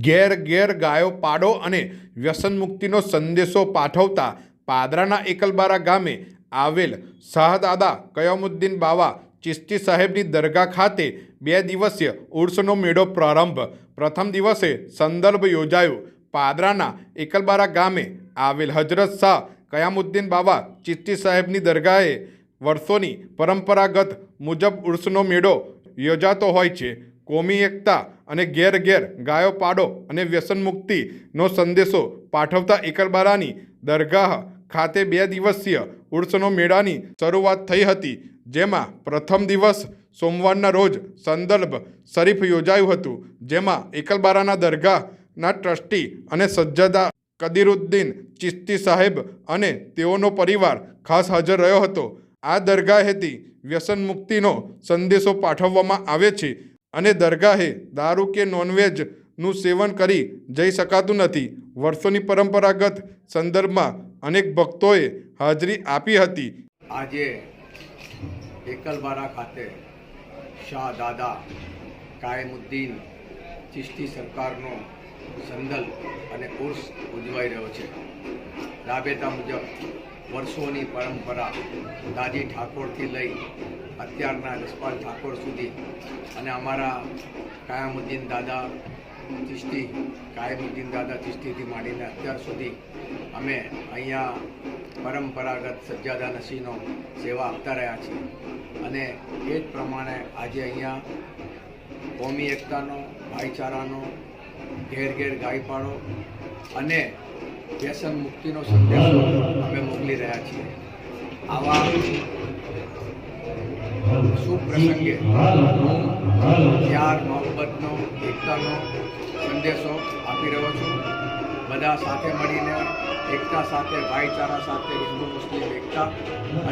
ઘેર ઘેર ગાયો પાડો અને વ્યસન મુક્તિનો સંદેશો પાઠવતા પાદરાના એકલબારા ગામે આવેલ શાહદાદા કયામુદ્દીન બાવા ચિશ્તી સાહેબની દરગાહ ખાતે બે દિવસીય ઉર્સનો મેળો પ્રારંભ. પ્રથમ દિવસે સંદર્ભ યોજાયો. પાદરાના એકલબારા ગામે આવેલ હજરત શાહ કયામુદ્દીન બાવા ચિશ્તી સાહેબની દરગાહે વર્ષોની પરંપરાગત મુજબ ઉર્સનો મેળો યોજાતો હોય છે. કોમી એકતા અને ઘેર ઘેર ગાયો પાડો અને વ્યસન મુક્તિનો સંદેશો પાઠવતા એકલબારાની દરગાહ ખાતે બે દિવસીય ઉર્સનો મેળાની શરૂઆત થઈ હતી, જેમાં પ્રથમ દિવસ સોમવારના રોજ સંદર્ભ શરીફ યોજાયું હતું, જેમાં એકલબારાના દરગાહના ટ્રસ્ટી અને સજ્જદા કદીરુદ્દીન ચિશ્તી સાહેબ અને તેઓનો પરિવાર ખાસ હાજર રહ્યો હતો. આ દરગાહેથી વ્યસન મુક્તિનો સંદેશો પાઠવવામાં આવે છે. અને દરગાહે દારૂ કે નોનવેજનું સેવન કરી જઈ શકાતું નથી. વર્ષોની પરંપરાગત સંદર્ભમાં અનેક ભક્તોએ હાજરી આપી હતી. આજે એકલબારા ખાતે શાહ દાદા કાયમુદ્દીન ચિશ્તી સરકારનો સંદલ અને કોર્સ ઉજવાઈ રહ્યો છે. રાબેતા મુજબ વર્ષોની પરંપરા દાદી ઠાકોરથી લઈ અત્યારના જસપાલ ઠાકોર સુધી અને અમારા કાયમુદ્દીન દાદા ચિશ્તી, કાયમુદ્દીન દાદા ચિશ્તીથી માંડીને અત્યાર સુધી અમે અહીંયા પરંપરાગત સજ્જાદા નસીનો સેવા આપતા રહ્યા છીએ. અને એ જ પ્રમાણે આજે અહીંયા કોમી એકતાનો, ભાઈચારાનો, ઘેર ઘેર ગાય પાડો અને વ્યસન મુક્તિનો સંદેશો અમે મોકલી રહ્યા છીએ. આવા શુભ પ્રસંગે હું પ્યાર મોહબ્બતનો એકતાનો સંદેશો આપી રહ્યો છું. બધા સાથે મળીને એકતા સાથે ભાઈચારા સાથે હિન્દુ મુસ્લિમ એકતા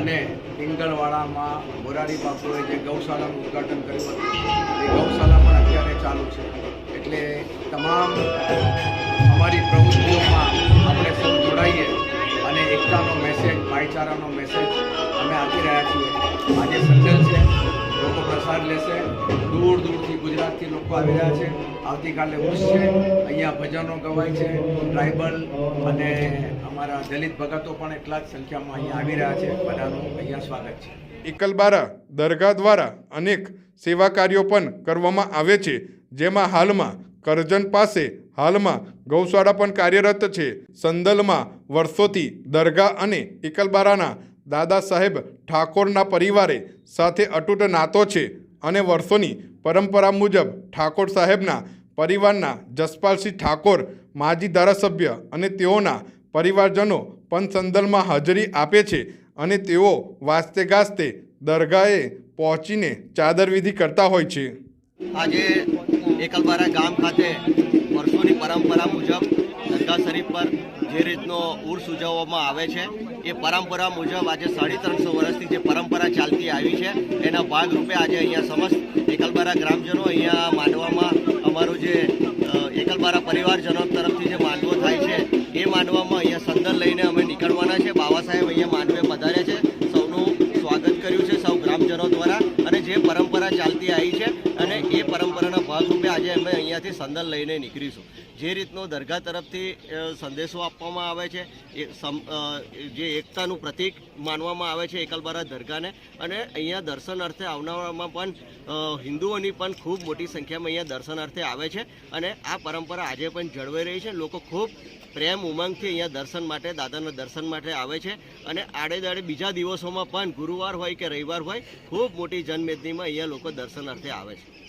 અને પિંગલવાડામાં મોરારી બાપુએ જે ગૌશાળાનું ઉદ્ઘાટન કર્યું હતું એ ગૌશાળા પણ અત્યારે ચાલુ છે. એટલે તમામ એકતાનો મેસેજ ભાઈચારાનો મેસેજ અમે આપી રહ્યા છીએ. આજે સંડલ છે, લોકો પ્રસાદ લેશે. દૂર દૂરથી ગુજરાતથી લોકો આવી રહ્યા છે. આવતીકાલે ઉર્સ છે. અહીંયા ભજનો ગવાય છે. ટ્રાઇબલ અને અમારા દલિત ભગતો પણ એટલા જ સંખ્યામાં અહીંયા આવી રહ્યા છે. બધાનું અહીંયા સ્વાગત છે. એકલબારા, દરગાહ દ્વારા અનેક સેવા કાર્યો પણ કરવામાં આવે છે. જેમાં હાલમાં કરજણ પાસે હાલમાં ગૌશાળા પણ કાર્યરત છે. સંદલમાં વર્ષોથી દરગાહ અને એકલબારાના દાદા સાહેબ ઠાકોરના પરિવારે સાથે અતૂટ નાતો છે અને વર્ષોની પરંપરા મુજબ ઠાકોર સાહેબના પરિવારના જસપાલસિંહ ઠાકોર, માજી ધારાસભ્ય અને તેઓના પરિવારજનો પણ સંદલમાં હાજરી આપે છે અને તેઓ વાસ્તે ગાસ્તે દરગાહે પહોંચીને ચાદર વિધિ કરતા હોય છે. આજે એકલબારા ગામ ખાતે વર્ષોની પરંપરા મુજબ દરગાહ શરીફ પર જે રીતનો ઉર્સ ઉજવવામાં આવે છે, એ પરંપરા મુજબ આજે સાડી ત્રણસો વર્ષથી જે પરંપરા ચાલતી આવી છે, એના ભાગરૂપે આજે અહીંયા સમસ્ત એકલબારા ગ્રામજનો અહીંયા માંડવામાં અમારું જે એકલબારા પરિવારજનો તરફથી જે માંડવો થાય છે, એ માંડવામાં અહીંયા સંદર લઈને અમે નીકળવાના છે. બાબા સાહેબ અહીંયા માંડવે સંદલ લઈને નીકળીશું. જે રીતનો દરગાહ તરફથી સંદેશો આપવામાં આવે છે, એ જે એકતાનું પ્રતીક માનવામાં આવે છે એકલબારા દરગાહને. અને અહીંયા દર્શનાર્થે આવનારામાં પણ હિન્દુઓની પણ ખૂબ મોટી સંખ્યામાં અહીંયા દર્શનાર્થે આવે છે. અને આ પરંપરા આજે પણ જળવાઈ રહી છે. લોકો ખૂબ પ્રેમ ઉમંગથી અહીંયા દર્શન માટે, દાદાના દર્શન માટે આવે છે. અને આડે દાડે બીજા દિવસોમાં પણ ગુરુવાર હોય કે રવિવાર હોય, ખૂબ મોટી જનમેદનીમાં અહીંયા લોકો દર્શનાર્થે આવે છે.